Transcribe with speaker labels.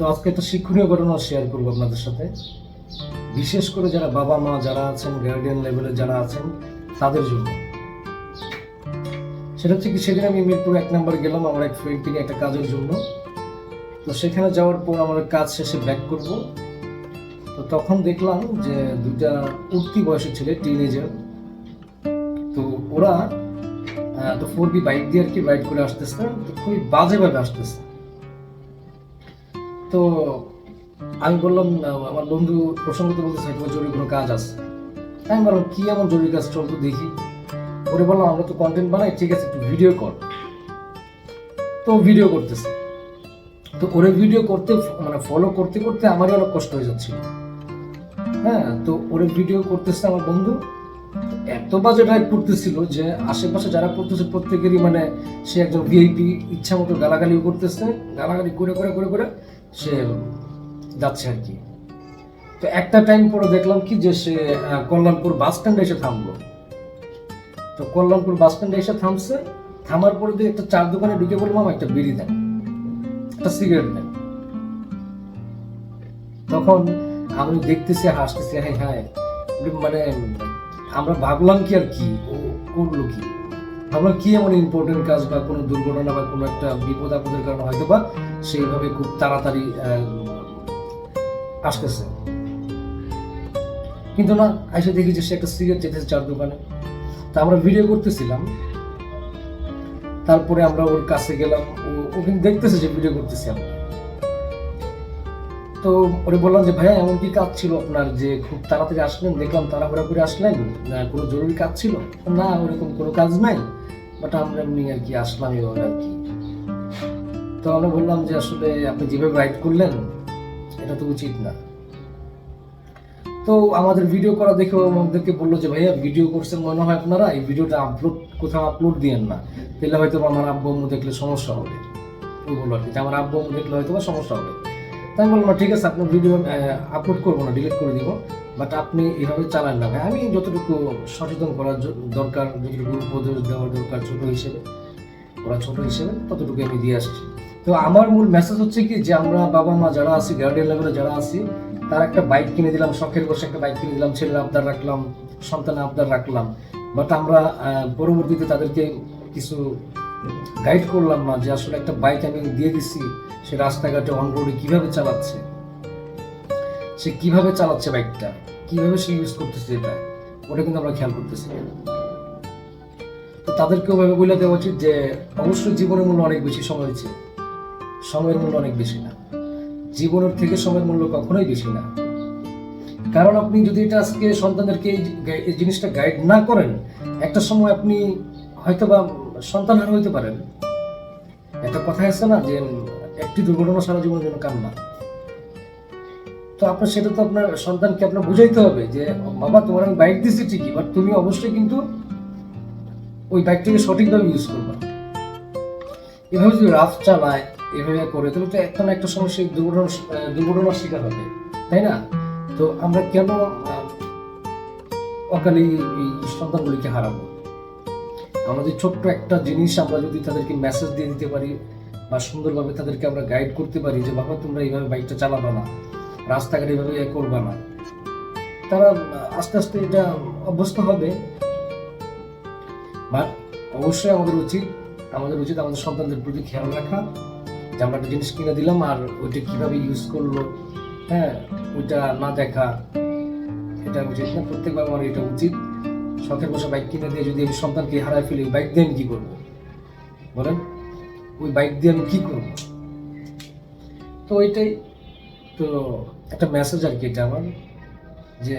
Speaker 1: তো আজকে একটা শিক্ষণীয় ঘটনা শেয়ার করব আপনাদের সাথে। বিশেষ করে যারা বাবা মা যারা আছেন গার্ডিয়ান লেভেলে যারা আছেন, তাদের জন্য। সেটা হচ্ছে কি, সেদিন আমি মিরপুর এক নম্বর গেলাম আমার এক ফ্রেন্ডকে নিয়ে একটা কাজের জন্য। তো সেখানে যাওয়ার পর আমার কাজ শেষে ব্যাক করব। তো তখন দেখলাম যে দুইটা উঠতি বয়সের ছেলে টিনেজার তো ওরা তো ফোর বি বাইক দিয়ে আর কি রাইড করে আসতেছে, তো খুবই বাজেভাবে আসতেছে। তো আমি বললাম আমার বন্ধু প্রসঙ্গত বলতেছে হয়তো জরুরি কোনো কাজ আছে? আমি বললাম, কি এমন জরুরি কাজ? চল তো দেখি। ওরে বললাম, আমরা তো কন্টেন্ট বানাই, ঠিক আছে একটু ভিডিও কর। তো ভিডিও করতেছে। তো ওরে ভিডিও করতে মানে ফলো করতে করতে আমারই অনেক কষ্ট হয়ে যাচ্ছিল। হ্যাঁ তো ওরে ভিডিও করতেছে আমার বন্ধু। এত বাজে ড্রাইভ করতেছিল যে আশেপাশে যারা করতেছে প্রত্যেকেরই মানে সে একজন ভিআইপি ইচ্ছা মতো গালাগালিও করতেছে, গালাগালি করে করে করে করে সে যাচ্ছে আর কি। তো একটা টাইম পরে দেখলাম কি যে সে কল্যাণপুর বাস স্ট্যান্ডে এসে থামলো। তো কল্যাণপুর বাস স্ট্যান্ডে এসে থামছে, থামার পরে দিয়ে একটা চার দোকানে ঢুকে বললাম একটা বিড়ি দেন, একটা সিগারেট দেন। তখন আমি দেখতেছি, হাসতেছি হ্যাঁ হ্যাঁ। মানে আমরা ভাবলাম কি আর কি? ও করল কি? ভাবলাম কি এমন ইম্পর্টেন্ট কাজ বা কোনো দুর্ঘটনা বা কোনো একটা বিপদ আপদের কারণে হয়তো বা সেইভাবে খুব তাড়াতাড়ি আসতেছে। কিন্তু না, এসে দেখি যে সে একটা সিগারেট চেতেছে চার দোকানে। তা আমরা ভিডিও করতেছিলাম। তারপরে আমরা ওর কাছে গেলাম। ও ও কিন্তু দেখতেছে যে ভিডিও করতেছি আমরা। তো ওরে বললাম যে, ভাইয়া, এমন কি কাজ ছিল আপনার যে খুব তাড়াতাড়ি আসলেন, দেখলাম তাড়াহুড়া করে আসলেন, না, কোনো জরুরি কাজ ছিল? না, ওরকম কোনো কাজ নাই বাট আমরা এমনি আর কি আসলাম এভাবে আর কি। তো আমরা বললাম যে, আসলে আপনি যেভাবে রাইড করলেন, এটা তো উচিত না। তো আমাদের ভিডিও করা দেখে আমাদেরকে বলল যে, ভাইয়া ভিডিও করছেন মনে হয় আপনারা, এই ভিডিওটা আপলোড কোথাও আপলোড দিয়েন না। তাহলে হয়তো আমার আব্বু দেখলে সমস্যা হবে। ও বলল আর কি আমার আব্বু দেখলে হয়তো সমস্যা হবে। তাই বললাম ঠিক আছে, আপনার ভিডিও আপলোড করব না ডিলিট করে দিব বাট আপনি এভাবে চালান না, ভাই। আমি যতটুকু সচেতন করার দরকার, যতটুকু উপদেশ দেওয়ার দরকার ছোট হিসেবে ওরা ছোট হিসেবে ততটুকু আমি দিয়ে আসছি। তো আমার মূল মেসেজ হচ্ছে কি, যে আমরা বাবা মা যারা আছি গার্ডিয়ান লেভেলে যারা আছি, তার একটা বাইক কিনে দিলাম, শখের বসে একটা বাইক কিনে দিলাম, ছেলের আবদার রাখলাম, সন্তানের আবদার রাখলাম বাট আমরা পরবর্তীতে তাদেরকে কিছু গাইড করলাম না যে আসলে একটা বাইক আমি দিয়ে দিছি, সে রাস্তাঘাটে অন রোডে কীভাবে চালাচ্ছে? সে কীভাবে চালাচ্ছে বাইকটা কীভাবে সে ইউজ করতেছে এটা? ওটা কিন্তু আমরা খেয়াল করতেছি। তো তাদেরকে ওভাবে বলে দেওয়া উচিত যে, অবশ্যই জীবনের মূল্য অনেক বেশি, সময় চেয়ে সময়ের মূল্য অনেক বেশি না। জীবনের থেকে সময়ের মূল্য কখনোই বেশি না। কারণ আপনি যদি এটা আজকে সন্তানদেরকে এই জিনিসটা গাইড না করেন, একটা সময় আপনি হয়তো বা সন্তানহারা হইতে পারেন। একটা কথা আছে না যে, একটি দুর্ঘটনা সারা জীবনের জন্য কান্না। তো আপনার সেটা তো আপনার সন্তানকে আপনার বুঝাইতে হবে যে, বাবা, তোমার আমি বাইক দিচ্ছি ঠিকই বাট তুমি অবশ্যই কিন্তু ওই বাইকটাকে সঠিকভাবে ইউজ করবা। এভাবে যদি রাফ চালায়, এভাবে করে, তাহলে তো একটা না একটা সময় সেই দুর্ঘটনা, দুর্ঘটনার শিকার হবে, তাই না? তো আমরা কেন অকালে এই সন্তানগুলিকে হারাবো? আমাদের ছোট্ট একটা জিনিস আমরা যদি তাদেরকে মেসেজ দিয়ে দিতে পারি বা সুন্দরভাবে তাদেরকে আমরা গাইড করতে পারি যে, বাবা, তোমরা এইভাবে বাইকটা চালাবা না। রাস্তাঘাট এইভাবে ইয়ে করবা না। তারা আস্তে আস্তে এটা অভ্যস্ত হবে। বাট অবশ্যই আমাদের উচিত আমাদের উচিত আমাদের সন্তানদের প্রতি খেয়াল রাখা যে, আমরা একটা জিনিস কিনে দিলাম আর ওইটা কীভাবে ইউজ করল হ্যাঁ ওইটা না দেখা, এটা উচিত না। প্রত্যেকবার আমার এটা উচিত। শখের বসে বাইক কিনে দিয়ে যদি আমি সন্তানকে হারায় ফেলি বাইক দিয়ে আমি কি করব? বলেন, ওই বাইক দিয়ে আমি কি করব? তো ওইটাই তো একটা মেসেজ আর কি এটা আমার, যে